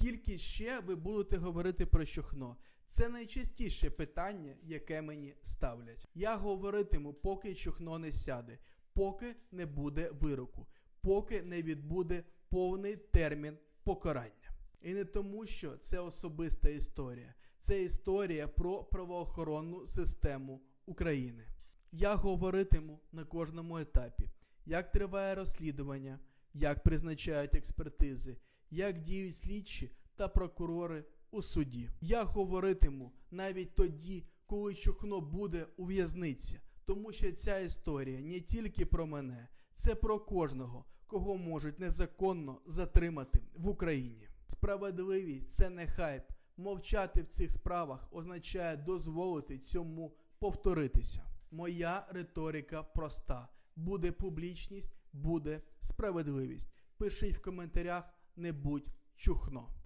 Скільки ще ви будете говорити про Чухно? Це найчастіше питання, яке мені ставлять. Я говоритиму, поки Чухно не сяде, поки не буде вироку, поки не відбуде повний термін покарання. І не тому, що це особиста історія, це історія про правоохоронну систему України. Я говоритиму на кожному етапі, як триває розслідування, як призначають експертизи, як діють слідчі та прокурори у суді. Я говоритиму навіть тоді, коли Чухно буде у в'язниці, тому що ця історія не тільки про мене, це про кожного, кого можуть незаконно затримати в Україні. Справедливість це не хайп. Мовчати в цих справах означає дозволити цьому повторитися. Моя риторика проста: буде публічність, буде справедливість. Пишіть в коментарях, не будь чухно.